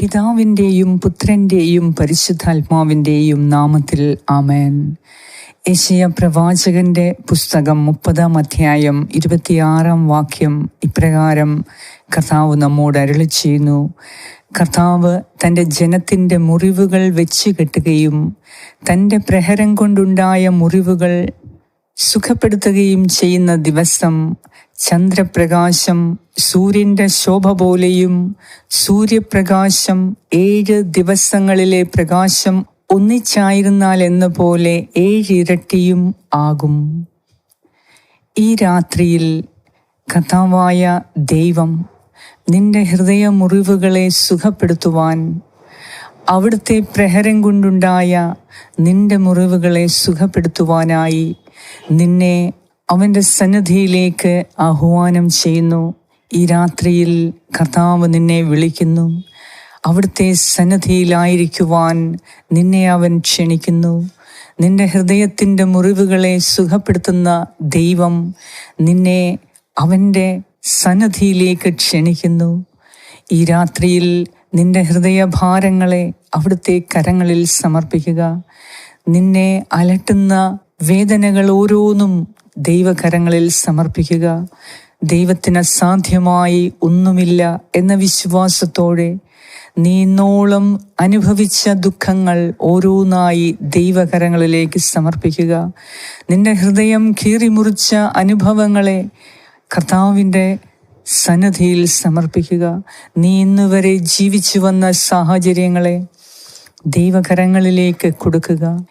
പിതാവിന്റെയും പുത്രന്റെയും പരിശുദ്ധാത്മാവിന്റെയും നാമത്തിൽ ആമേൻ. യേശയ പ്രവാചകന്റെ പുസ്തകം മുപ്പതാം അധ്യായം ഇരുപത്തിയാറാം വാക്യം ഇപ്രകാരം കർത്താവ് നമ്മോട് അരളി ചെയ്യുന്നു. കർത്താവ് തന്റെ ജനത്തിന്റെ മുറിവുകൾ വെച്ച് കെട്ടുകയും തന്റെ പ്രഹരം കൊണ്ടുണ്ടായ മുറിവുകൾ സുഖപ്പെടുത്തുകയും ചെയ്യുന്ന ദിവസം ചന്ദ്രപ്രകാശം സൂര്യന്റെ ശോഭ പോലെയും സൂര്യപ്രകാശം ഏഴ് ദിവസങ്ങളിലെ പ്രകാശം ഒന്നിച്ചായിരുന്നാൽ എന്ന പോലെ ഏഴിരട്ടിയും ആകും. ഈ രാത്രിയിൽ കഥാവായ ദൈവം നിന്റെ ഹൃദയ മുറിവുകളെ സുഖപ്പെടുത്തുവാൻ അവിടുത്തെ പ്രഹരം കൊണ്ടുണ്ടായ നിന്റെ മുറിവുകളെ സുഖപ്പെടുത്തുവാനായി നിന്നെ അവന്റെ സന്നിധിയിലേക്ക് ആഹ്വാനം ചെയ്യുന്നു. ഈ രാത്രിയിൽ കർത്താവ് നിന്നെ വിളിക്കുന്നു. അവിടുത്തെ സന്നിധിയിലായിരിക്കുവാൻ നിന്നെ അവൻ ക്ഷണിക്കുന്നു. നിന്റെ ഹൃദയത്തിന്റെ മുറിവുകളെ സുഖപ്പെടുത്തുന്ന ദൈവം നിന്നെ അവന്റെ സന്നദ്ധിയിലേക്ക് ക്ഷണിക്കുന്നു. ഈ രാത്രിയിൽ നിന്റെ ഹൃദയഭാരങ്ങളെ അവിടുത്തെ കരങ്ങളിൽ സമർപ്പിക്കുക. നിന്നെ അലട്ടുന്ന വേദനകൾ ഓരോന്നും ദൈവകരങ്ങളിൽ സമർപ്പിക്കുക. ദൈവത്തിന് അസാധ്യമായി ഒന്നുമില്ല എന്ന വിശ്വാസത്തോടെ നീ ഇന്നോളം അനുഭവിച്ച ദുഃഖങ്ങൾ ഓരോന്നായി ദൈവകരങ്ങളിലേക്ക് സമർപ്പിക്കുക. നിന്റെ ഹൃദയം കീറിമുറിച്ച അനുഭവങ്ങളെ കർത്താവിന്റെ സന്നദ്ധിയിൽ സമർപ്പിക്കുക. നീ ഇന്നുവരെ ജീവിച്ചു വന്ന സാഹചര്യങ്ങളെ ദൈവകരങ്ങളിലേക്ക് കൊടുക്കുക.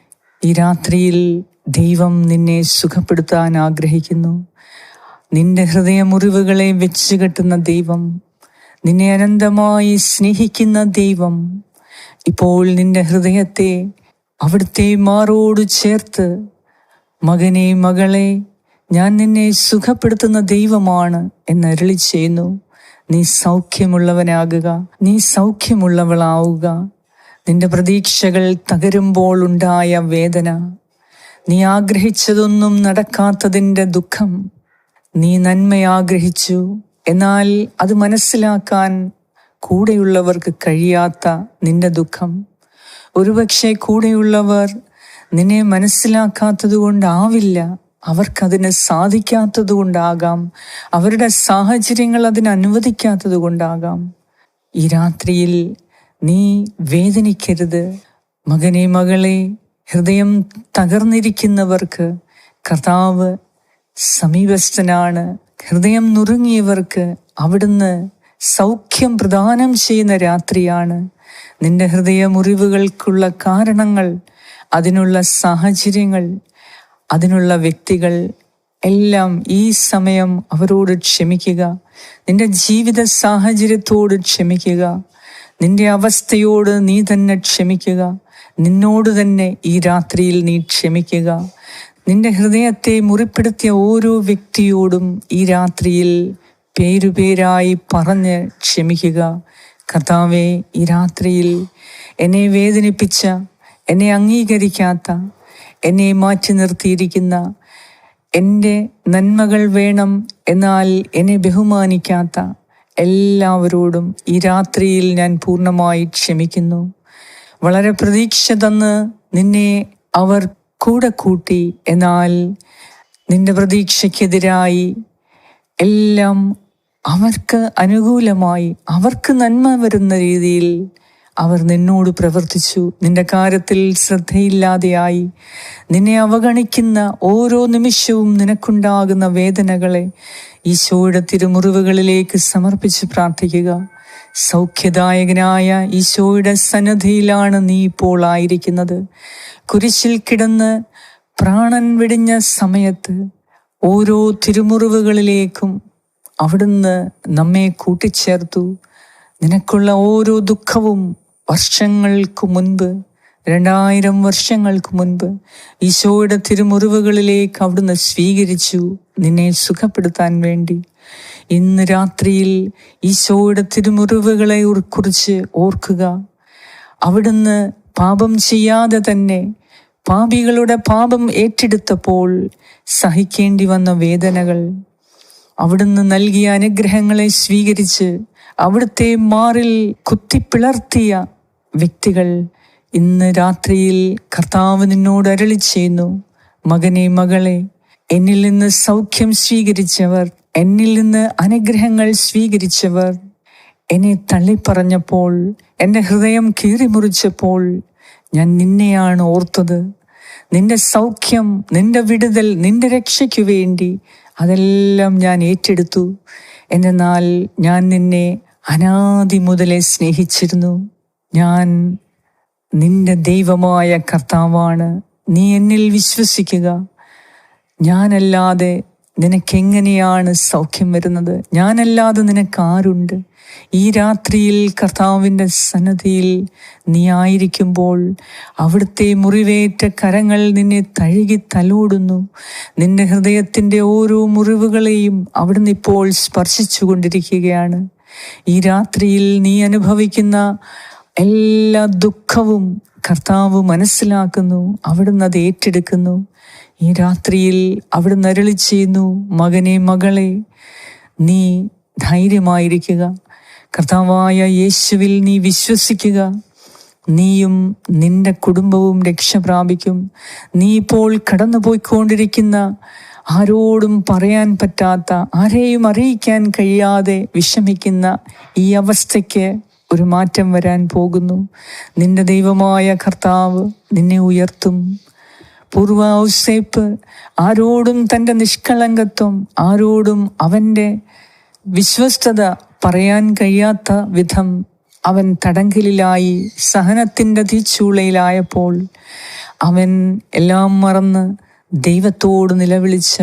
ഈ രാത്രിയിൽ ദൈവം നിന്നെ സുഖപ്പെടുത്താൻ ആഗ്രഹിക്കുന്നു. നിന്റെ ഹൃദയമുറിവുകളെ വെച്ച് കെട്ടുന്ന ദൈവം നിന്നെ അനന്തമായി സ്നേഹിക്കുന്ന ദൈവം ഇപ്പോൾ നിന്റെ ഹൃദയത്തെ അവിടുത്തെ മാറോട് ചേർത്ത് മകനെ മകളെ ഞാൻ നിന്നെ സുഖപ്പെടുത്തുന്ന ദൈവമാണ് എന്ന് അരുളി ചെയ്യുന്നു. നീ സൗഖ്യമുള്ളവനാകുക നീ സൗഖ്യമുള്ളവളാവുക. നിന്റെ പ്രതീക്ഷകൾ തകരുമ്പോൾ ഉണ്ടായ വേദന നീ ആഗ്രഹിച്ചതൊന്നും നടക്കാത്തതിന്റെ ദുഃഖം നീ നന്മയാഗ്രഹിച്ചു. എന്നാൽ അത് മനസ്സിലാക്കാൻ കൂടെയുള്ളവർക്ക് കഴിയാത്ത നിന്റെ ദുഃഖം. ഒരുപക്ഷെ കൂടെയുള്ളവർ നിന്നെ മനസ്സിലാക്കാത്തത് കൊണ്ടാവില്ല അവർക്കതിന് സാധിക്കാത്തത് കൊണ്ടാകാം അവരുടെ സാഹചര്യങ്ങൾ അതിന് അനുവദിക്കാത്തത് കൊണ്ടാകാം ഈ രാത്രിയിൽ നീ വേദനിക്കരുത്. മകനെ മകളെ ഹൃദയം തകർന്നിരിക്കുന്നവർക്ക് കർത്താവ് സമീപസ്ഥനാണ്. ഹൃദയം നുറുങ്ങിയവർക്ക് അവിടുന്ന് സൗഖ്യം പ്രദാനം ചെയ്യുന്ന രാത്രിയാണ്. നിന്റെ ഹൃദയ മുറിവുകൾക്കുള്ള കാരണങ്ങൾ അതിനുള്ള സാഹചര്യങ്ങൾ അതിനുള്ള വ്യക്തികൾ എല്ലാം ഈ സമയം അവരോട് ക്ഷമിക്കുക. നിന്റെ ജീവിത സാഹചര്യത്തോട് ക്ഷമിക്കുക. നിന്റെ അവസ്ഥയോട് നീ തന്നെ ക്ഷമിക്കുക. നിന്നോട് തന്നെ ഈ രാത്രിയിൽ നീ ക്ഷമിക്കുക. നിന്റെ ഹൃദയത്തെ മുറിപ്പെടുത്തിയ ഓരോ വ്യക്തിയോടും ഈ രാത്രിയിൽ പേരുപേരായി പറഞ്ഞ് ക്ഷമിക്കുക. കർത്താവെ ഈ രാത്രിയിൽ എന്നെ വേദനിപ്പിച്ച എന്നെ അംഗീകരിക്കാത്ത എന്നെ മാറ്റി നിർത്തിയിരിക്കുന്ന എന്റെ നന്മകൾ വേണം എന്നാൽ എന്നെ ബഹുമാനിക്കാത്ത എല്ലാവരോടും ഈ രാത്രിയിൽ ഞാൻ പൂർണമായി ക്ഷമിക്കുന്നു. വളരെ പ്രതീക്ഷ തന്ന് നിന്നെ അവർ കൂടെ കൂട്ടി. എന്നാൽ നിന്റെ പ്രതീക്ഷയ്ക്കെതിരായി എല്ലാം അവർക്ക് അനുകൂലമായി അവർക്ക് നന്മ വരുന്ന രീതിയിൽ അവർ നിന്നോട് പ്രവർത്തിച്ചു. നിന്റെ കാര്യത്തിൽ ശ്രദ്ധയില്ലാതെയായി നിന്നെ അവഗണിക്കുന്ന ഓരോ നിമിഷവും നിനക്കുണ്ടാകുന്ന വേദനകളെ ഈശോയുടെ തിരുമുറിവുകളിലേക്ക് സമർപ്പിച്ച് പ്രാർത്ഥിക്കുക. സൗഖ്യദായകനായ ഈശോയുടെ സന്നദ്ധിയിലാണ് നീ ഇപ്പോൾ ആയിരിക്കുന്നത്. കുരിശിൽ കിടന്ന് പ്രാണൻ വെടിഞ്ഞ സമയത്ത് ഓരോ തിരുമുറിവുകളിലേക്കും അവിടുന്ന് നമ്മെ കൂട്ടിച്ചേർത്തു. നിനക്കുള്ള ഓരോ ദുഃഖവും വർഷങ്ങൾക്ക് മുൻപ് രണ്ടായിരം വർഷങ്ങൾക്ക് മുൻപ് ഈശോയുടെ തിരുമുറിവുകളിലേക്ക് അവിടുന്ന് സ്വീകരിച്ചു. നിന്നെ സുഖപ്പെടുത്താൻ വേണ്ടി ഇന്ന് രാത്രിയിൽ ഈശോയുടെ തിരുമുറിവുകളെ കുറിച്ച് ഓർക്കുക. അവിടുന്ന് പാപം ചെയ്യാതെ തന്നെ പാപികളുടെ പാപം ഏറ്റെടുത്തപ്പോൾ സഹിക്കേണ്ടി വന്ന വേദനകൾ. അവിടുന്ന് നൽകിയ അനുഗ്രഹങ്ങളെ സ്വീകരിച്ച് അവിടുത്തെ മാറിൽ കുത്തിപ്പിളർത്തിയ വ്യക്തികൾ ഇന്ന് രാത്രിയിൽ കർത്താവ് നിന്നോട് അരളി ചെയ്യുന്നു. മകനെ മകളെ എന്നിൽ നിന്ന് സൗഖ്യം സ്വീകരിച്ചവർ എന്നിൽ നിന്ന് അനുഗ്രഹങ്ങൾ സ്വീകരിച്ചവർ എന്നെ തള്ളിപ്പറഞ്ഞപ്പോൾ എന്റെ ഹൃദയം കീറിമുറിച്ചപ്പോൾ ഞാൻ നിന്നെയാണ് ഓർത്തത്. നിന്റെ സൗഖ്യം നിന്റെ വിടുതൽ നിന്റെ രക്ഷയ്ക്കു വേണ്ടി അതെല്ലാം ഞാൻ ഏറ്റെടുത്തു. എന്നാൽ ഞാൻ നിന്നെ അനാദി മുതലേ സ്നേഹിച്ചിരുന്നു. ഞാൻ നിന്റെ ദൈവമായ കർത്താവാണ്. നീ എന്നിൽ വിശ്വസിക്കുക. ഞാനല്ലാതെ നിനക്കെങ്ങനെയാണ് സൗഖ്യം വരുന്നത്? ഞാനല്ലാതെ നിനക്കാരുണ്ട്. ഈ രാത്രിയിൽ കർത്താവിന്റെ സന്നദ്ധിയിൽ നീ ആയിരിക്കുമ്പോൾ അവിടുത്തെ മുറിവേറ്റ കരങ്ങൾ നിന്നെ തഴുകി തലോടുന്നു. നിന്റെ ഹൃദയത്തിന്റെ ഓരോ മുറിവുകളെയും അവിടുന്ന് ഇപ്പോൾ സ്പർശിച്ചു കൊണ്ടിരിക്കുകയാണ്. ഈ രാത്രിയിൽ നീ അനുഭവിക്കുന്ന എല്ലാ ദുഃഖവും കർത്താവ് മനസ്സിലാക്കുന്നു അവിടുന്ന് അത് ഏറ്റെടുക്കുന്നു. ഈ രാത്രിയിൽ അവിടുന്ന് അരളി ചെയ്യുന്നു മകനെ മകളെ. നീ ധൈര്യമായിരിക്കുക. കർത്താവായ യേശുവിൽ നീ വിശ്വസിക്കുക. നീയും നിന്റെ കുടുംബവും രക്ഷ പ്രാപിക്കും. നീ ഇപ്പോൾ കടന്നുപോയിക്കൊണ്ടിരിക്കുന്ന ആരോടും പറയാൻ പറ്റാത്ത ആരെയും അറിയിക്കാൻ കഴിയാതെ വിഷമിക്കുന്ന ഈ അവസ്ഥയ്ക്ക് ഒരു മാറ്റം വരാൻ പോകുന്നു. നിന്റെ ദൈവമായ കർത്താവ് നിന്നെ ഉയർത്തും. പൂർവ ഔസേപ്പ് ആരോടും തന്റെ നിഷ്കളങ്കത്വം ആരോടും അവന്റെ വിശ്വസ്തത പറയാൻ കഴിയാത്ത വിധം അവൻ തടങ്കലിലായി സഹനത്തിന്റെ തീച്ചൂളയിലായപ്പോൾ അവൻ എല്ലാം മറന്ന് ദൈവത്തോട് നിലവിളിച്ച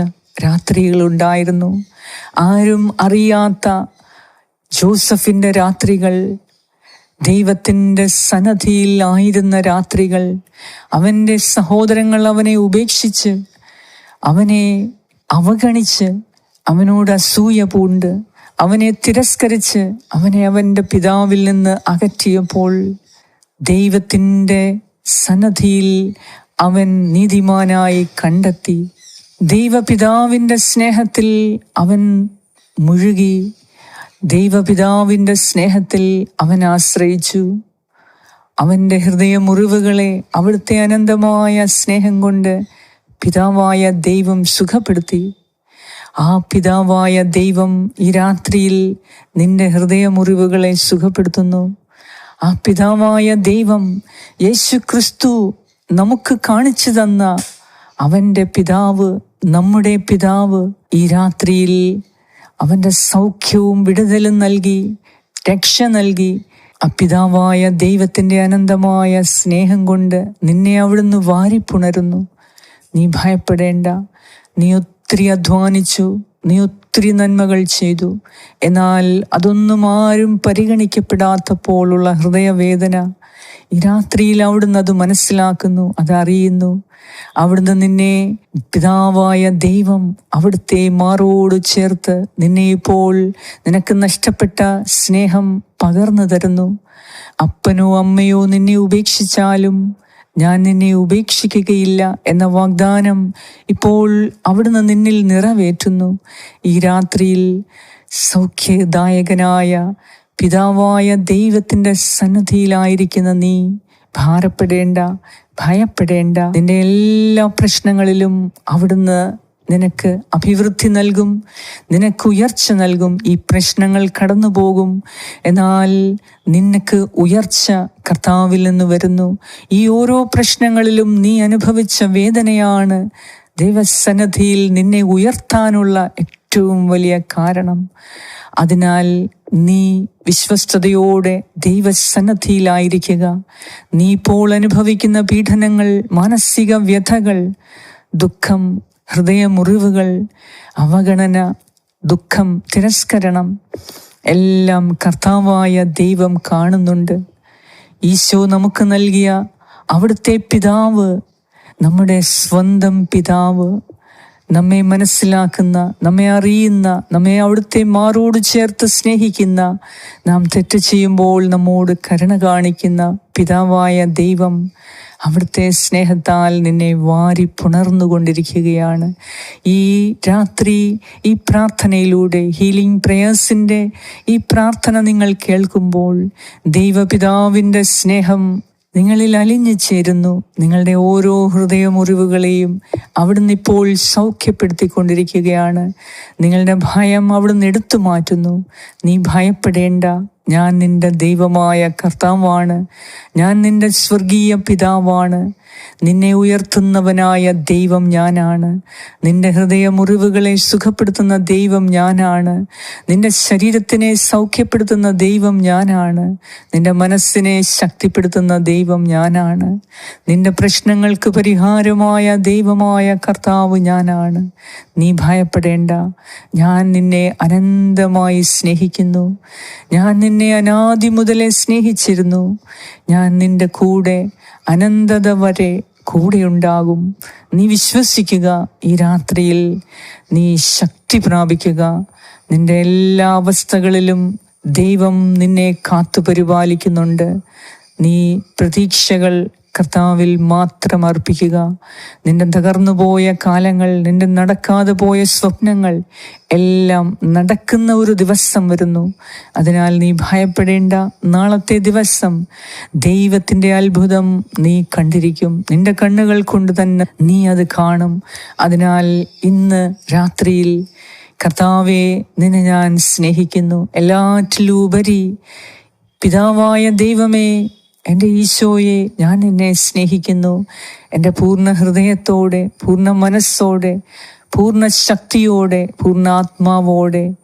രാത്രികളുണ്ടായിരുന്നു. ആരും അറിയാത്ത ജോസഫിന്റെ രാത്രികൾ ദൈവത്തിന്റെ സന്നദ്ധിയിൽ ആയിരുന്ന രാത്രികൾ അവന്റെ സഹോദരങ്ങൾ അവനെ ഉപേക്ഷിച്ച് അവനെ അവഗണിച്ച് അവനോട് അസൂയ പൂണ്ട് അവനെ തിരസ്കരിച്ച് അവനെ അവന്റെ പിതാവിൽ നിന്ന് അകറ്റിയപ്പോൾ ദൈവത്തിന്റെ സന്നദ്ധിയിൽ അവൻ നീതിമാനായി കണ്ടെത്തി. ദൈവപിതാവിന്റെ സ്നേഹത്തിൽ അവൻ മുഴുകി. ദൈവപിതാവിന്റെ സ്നേഹത്തിൽ അവൻ ആശ്രയിച്ചു. അവന്റെ ഹൃദയ മുറിവുകളെ അവിടുത്തെ അനന്തമായ സ്നേഹം കൊണ്ട് പിതാവായ ദൈവം സുഖപ്പെടുത്തി. ആ പിതാവായ ദൈവം ഈ രാത്രിയിൽ നിന്റെ ഹൃദയമുറിവുകളെ സുഖപ്പെടുത്തുന്നു. ആ പിതാവായ ദൈവം യേശു ക്രിസ്തു നമുക്ക് കാണിച്ചു തന്ന അവന്റെ പിതാവ് നമ്മുടെ പിതാവ് ഈ രാത്രിയിൽ അവന്റെ സൗഖ്യവും വിടുതലും നൽകി രക്ഷ നൽകി. അപിതാവായ പിതാവായ ദൈവത്തിന്റെ അനന്തമായ സ്നേഹം കൊണ്ട് നിന്നെ അവിടുന്ന് വാരിപ്പുണരുന്നു. നീ ഭയപ്പെടേണ്ട. നീ ഒത്തിരി അധ്വാനിച്ചു. നീ ഒത്തിരി നന്മകൾ ചെയ്തു. എന്നാൽ അതൊന്നും ആരും പരിഗണിക്കപ്പെടാത്തപ്പോഴുള്ള ഹൃദയവേദന ഈ രാത്രിയിൽ അവിടുന്ന് അത് മനസ്സിലാക്കുന്നു അതറിയുന്നു. അവിടുന്ന് നിന്നെ പിതാവായ ദൈവം അവിടുത്തെ മാറോട് ചേർത്ത് നിന്നെ ഇപ്പോൾ നിനക്ക് നഷ്ടപ്പെട്ട സ്നേഹം പകർന്നു തരുന്നു. അപ്പനോ അമ്മയോ നിന്നെ ഉപേക്ഷിച്ചാലും ഞാൻ നിന്നെ ഉപേക്ഷിക്കുകയില്ല എന്ന വാഗ്ദാനം ഇപ്പോൾ അവിടുന്ന് നിന്നിൽ നിറവേറ്റുന്നു. ഈ രാത്രിയിൽ സൗഖ്യദായകനായ പിതാവായ ദൈവത്തിന്റെ സന്നദ്ധിയിലായിരിക്കുന്ന നീ ഭാരപ്പെടേണ്ട ഭയപ്പെടേണ്ട. നിന്റെ എല്ലാ പ്രശ്നങ്ങളിലും അവിടുന്ന് നിനക്ക് അഭിവൃദ്ധി നൽകും നിനക്ക് ഉയർച്ച നൽകും ഈ പ്രശ്നങ്ങൾ കടന്നു പോകും എന്നാൽ നിനക്ക് ഉയർച്ച കർത്താവിൽ നിന്ന് വരുന്നു. ഈ ഓരോ പ്രശ്നങ്ങളിലും നീ അനുഭവിച്ച വേദനയാണ് ദൈവസന്നദ്ധിയിൽ നിന്നെ ഉയർത്താനുള്ള ഏറ്റവും വലിയ കാരണം. അതിനാൽ നീ വിശ്വസ്തയോടെ ദൈവസന്നദ്ധിയിലായിരിക്കുക നീ ഇപ്പോൾ അനുഭവിക്കുന്ന പീഡനങ്ങൾ മാനസിക വ്യഥകൾ ദുഃഖം ഹൃദയമുറിവുകൾ അവഗണന ദുഃഖം തിരസ്കരണം എല്ലാം കർത്താവായ ദൈവം കാണുന്നുണ്ട്. ഈശോ നമുക്ക് നൽകിയ അവിടുത്തെ പിതാവ് നമ്മുടെ സ്വന്തം പിതാവ്. നമ്മെ മനസ്സിലാക്കുന്ന നമ്മെ അറിയുന്ന നമ്മെ അവിടുത്തെ മാറോട് ചേർത്ത് സ്നേഹിക്കുന്ന നാം തെറ്റ് ചെയ്യുമ്പോൾ നമ്മോട് കരുണ കാണിക്കുന്ന പിതാവായ ദൈവം അവിടുത്തെ സ്നേഹത്താൽ നിന്നെ വാരി പുണർന്നുകൊണ്ടിരിക്കുകയാണ്. ഈ രാത്രി ഈ പ്രാർത്ഥനയിലൂടെ ഹീലിംഗ് പ്രേയേഴ്സിന്റെ ഈ പ്രാർത്ഥന നിങ്ങൾ കേൾക്കുമ്പോൾ ദൈവപിതാവിന്റെ സ്നേഹം നിങ്ങളിൽ അലിഞ്ഞു ചേരുന്നു നിങ്ങളുടെ ഓരോ ഹൃദയമുറിവുകളെയും അവിടുന്ന് ഇപ്പോൾ സൗഖ്യപ്പെടുത്തിക്കൊണ്ടിരിക്കുകയാണ്. നിങ്ങളുടെ ഭയം അവിടുന്ന് എടുത്തു മാറ്റുന്നു. നീ ഭയപ്പെടേണ്ട. ഞാൻ നിന്റെ ദൈവമായ കർത്താവാണ്. ഞാൻ നിന്റെ സ്വർഗീയ പിതാവാണ്. നിന്നെ ഉയർത്തുന്നവനായ ദൈവം ഞാനാണ്. നിന്റെ ഹൃദയ മുറിവുകളെ സുഖപ്പെടുത്തുന്ന ദൈവം ഞാനാണ്. നിന്റെ ശരീരത്തിനെ സൗഖ്യപ്പെടുത്തുന്ന ദൈവം ഞാനാണ്. നിന്റെ മനസ്സിനെ ശക്തിപ്പെടുത്തുന്ന ദൈവം ഞാനാണ്. നിന്റെ പ്രശ്നങ്ങൾക്ക് പരിഹാരമായ ദൈവമായ കർത്താവ് ഞാനാണ്. നീ ഭയപ്പെടേണ്ട. ഞാൻ നിന്നെ അനന്തമായി സ്നേഹിക്കുന്നു. ഞാൻ നിന്നെ അനാദി മുതലേ സ്നേഹിച്ചിരുന്നു. ഞാൻ നിന്റെ കൂടെ അനന്തത വരെ കൂടെയുണ്ടാകും. നീ വിശ്വസിക്കുക ഈ രാത്രിയിൽ. നീ ശക്തി പ്രാപിക്കുക. നിന്റെ എല്ലാ അവസ്ഥകളിലും ദൈവം നിന്നെ കാത്തു പരിപാലിക്കുന്നുണ്ട് നീ പ്രതീക്ഷകൾ കർത്താവിൽ മാത്രം അർപ്പിക്കുക. നിന്റെ തകർന്നുപോയ കാലങ്ങൾ നിന്റെ നടക്കാതെ പോയ സ്വപ്നങ്ങൾ എല്ലാം നടക്കുന്ന ഒരു ദിവസം വരുന്നു. അതിനാൽ നീ ഭയപ്പെടേണ്ട. നാളത്തെ ദിവസം ദൈവത്തിന്റെ അത്ഭുതം നീ കണ്ടിരിക്കും. നിന്റെ കണ്ണുകൾ കൊണ്ട് തന്നെ നീ അത് കാണും. അതിനാൽ ഇന്ന് രാത്രിയിൽ കർത്താവെ നിന്നെ ഞാൻ സ്നേഹിക്കുന്നു. എല്ലാറ്റിലുപരി പിതാവായ ദൈവമേ എന്റെ ഈശോയെ ഞാൻ എന്നെ സ്നേഹിക്കുന്നു. എന്റെ പൂർണ ഹൃദയത്തോടെ പൂർണ മനസ്സോടെ പൂർണ ശക്തിയോടെ പൂർണ ആത്മാവോടെ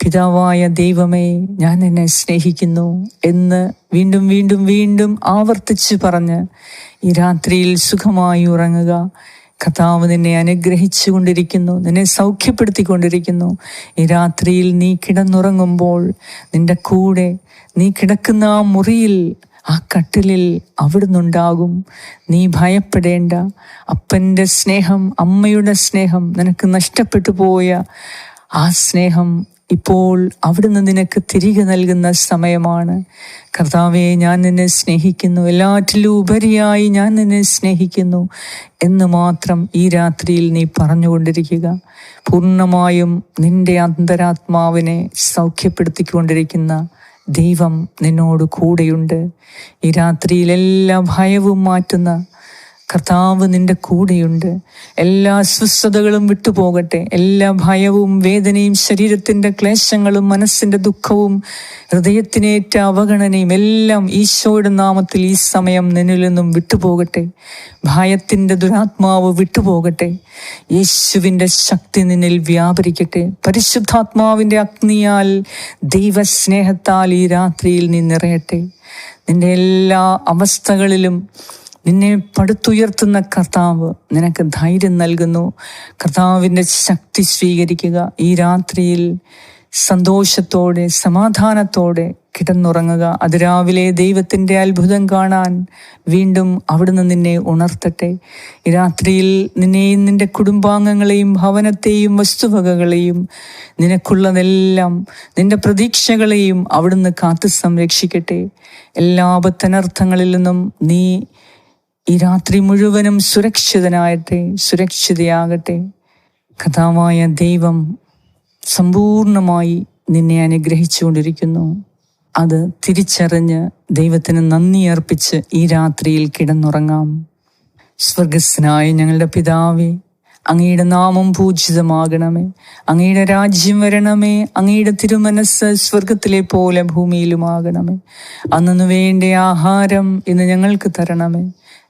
പിതാവായ ദൈവമേ ഞാൻ എന്നെ സ്നേഹിക്കുന്നു എന്ന് വീണ്ടും വീണ്ടും വീണ്ടും ആവർത്തിച്ച് പറഞ്ഞ് ഈ രാത്രിയിൽ സുഖമായി ഉറങ്ങുക. കഥാവ് നിന്നെ അനുഗ്രഹിച്ചു കൊണ്ടിരിക്കുന്നു നിന്നെ സൗഖ്യപ്പെടുത്തിക്കൊണ്ടിരിക്കുന്നു. ഈ രാത്രിയിൽ നീ കിടന്നുറങ്ങുമ്പോൾ നിന്റെ കൂടെ നീ കിടക്കുന്ന ആ മുറിയിൽ ആ കട്ടിലിൽ അവിടുന്നുണ്ടാകും. നീ ഭയപ്പെടേണ്ട. അപ്പന്റെ സ്നേഹം അമ്മയുടെ സ്നേഹം നിനക്ക് നഷ്ടപ്പെട്ടു പോയ ആ സ്നേഹം ഇപ്പോൾ അവിടുന്ന് നിനക്ക് തിരികെ നൽകുന്ന സമയമാണ്. കർത്താവെ ഞാൻ നിന്നെ സ്നേഹിക്കുന്നു. എല്ലാറ്റിലും ഉപരിയായി ഞാൻ നിന്നെ സ്നേഹിക്കുന്നു എന്ന് മാത്രം ഈ രാത്രിയിൽ നീ പറഞ്ഞുകൊണ്ടിരിക്കുക. പൂർണമായും നിന്റെ അന്തരാത്മാവിനെ സൗഖ്യപ്പെടുത്തിക്കൊണ്ടിരിക്കുന്ന ദൈവം നിന്നോട് കൂടെയുണ്ട്. ഈ രാത്രിയിൽ എല്ലാ ഭയവും മാറ്റുന്ന കർത്താവ് നിന്റെ കൂടെയുണ്ട്. എല്ലാ അസ്വസ്ഥതകളും വിട്ടുപോകട്ടെ. എല്ലാ ഭയവും വേദനയും ശരീരത്തിന്റെ ക്ലേശങ്ങളും മനസ്സിന്റെ ദുഃഖവും ഹൃദയത്തിനേറ്റ അവഗണനയും എല്ലാം ഈശോയുടെ നാമത്തിൽ ഈ സമയം നിന്നിൽ നിന്നും വിട്ടുപോകട്ടെ. ഭയത്തിന്റെ ദുരാത്മാവ് വിട്ടുപോകട്ടെ. യേശുവിന്റെ ശക്തി നിന്നിൽ വ്യാപരിക്കട്ടെ. പരിശുദ്ധാത്മാവിന്റെ അഗ്നിയാൽ ദൈവസ്നേഹത്താൽ ഈ രാത്രിയിൽ നീ നിറയട്ടെ. നിന്റെ എല്ലാ അവസ്ഥകളിലും നിന്നെ പടുത്തുയർത്തുന്ന കർത്താവ് നിനക്ക് ധൈര്യം നൽകുന്നു. കർത്താവിന്റെ ശക്തി സ്വീകരിക്കുക. ഈ രാത്രിയിൽ സന്തോഷത്തോടെ സമാധാനത്തോടെ കിടന്നുറങ്ങുക. അതിരാവിലെ ദൈവത്തിന്റെ അത്ഭുതം കാണാൻ വീണ്ടും അവിടുന്ന് നിന്നെ ഉണർത്തട്ടെ. ഈ രാത്രിയിൽ നിന്നെയും നിന്റെ കുടുംബാംഗങ്ങളെയും ഭവനത്തെയും വസ്തുവകകളെയും നിനക്കുള്ളതെല്ലാം നിന്റെ പ്രതീക്ഷകളെയും അവിടുന്ന് കാത്തു സംരക്ഷിക്കട്ടെ. എല്ലാ അബദ്ധനർത്ഥങ്ങളിൽ നിന്നും നീ ഈ രാത്രി മുഴുവനും സുരക്ഷിതനാകട്ടെ സുരക്ഷിതയാകട്ടെ. കഥാവായ ദൈവം സമ്പൂർണമായി നിന്നെ അനുഗ്രഹിച്ചുകൊണ്ടിരിക്കുന്നു. അത് തിരിച്ചറിഞ്ഞ് ദൈവത്തിന് നന്ദി അർപ്പിച്ച് ഈ രാത്രിയിൽ കിടന്നുറങ്ങാം. സ്വർഗസ്നായ ഞങ്ങളുടെ പിതാവേ അങ്ങയുടെ നാമം പൂജിതമാകണമേ. അങ്ങയുടെ രാജ്യം വരണമേ. അങ്ങയുടെ തിരുമനസ് സ്വർഗത്തിലെ പോലെ ഭൂമിയിലുമാകണമേ. അന്നു വേണ്ട ആഹാരം ഇന്ന് ഞങ്ങൾക്ക് തരണമേ.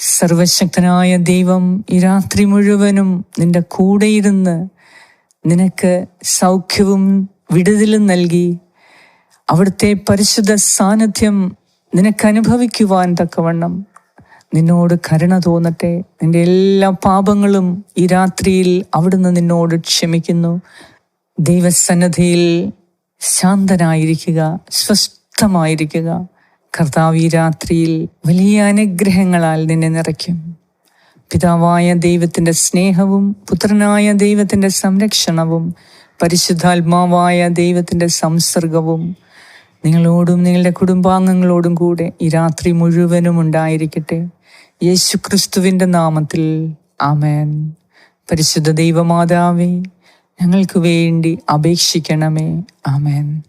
സർവശക്തനായ ദൈവം ഈ രാത്രി മുഴുവനും നിന്റെ കൂടെയിരുന്ന് നിനക്ക് സൗഖ്യവും വിടുതലും നൽകി. അവിടുത്തെ പരിശുദ്ധ സാന്നിധ്യം നിനക്ക് അനുഭവിക്കുവാൻ തക്കവണ്ണം. നിന്നോട് കരുണ തോന്നട്ടെ. നിന്റെ എല്ലാ പാപങ്ങളും ഈ രാത്രിയിൽ അവിടുന്ന് നിന്നോട് ക്ഷമിക്കുന്നു. ദൈവസന്നദ്ധിയിൽ ശാന്തനായിരിക്കുക സ്വസ്ഥമായിരിക്കുക. കർത്താവ് ഈ രാത്രിയിൽ വലിയ അനുഗ്രഹങ്ങളാൽ നിന്നെ നിറയ്ക്കും. പിതാവായ ദൈവത്തിന്റെ സ്നേഹവും പുത്രനായ ദൈവത്തിന്റെ സംരക്ഷണവും പരിശുദ്ധാത്മാവായ ദൈവത്തിന്റെ സംസർഗവും നിങ്ങളോടും നിങ്ങളുടെ കുടുംബാംഗങ്ങളോടും കൂടെ ഈ രാത്രി മുഴുവനും ഉണ്ടായിരിക്കട്ടെ. യേശു ക്രിസ്തുവിന്റെ നാമത്തിൽ ആമേൻ. പരിശുദ്ധ ദൈവമാതാവേ ഞങ്ങൾക്ക് വേണ്ടി അപേക്ഷിക്കണമേ. ആമേൻ.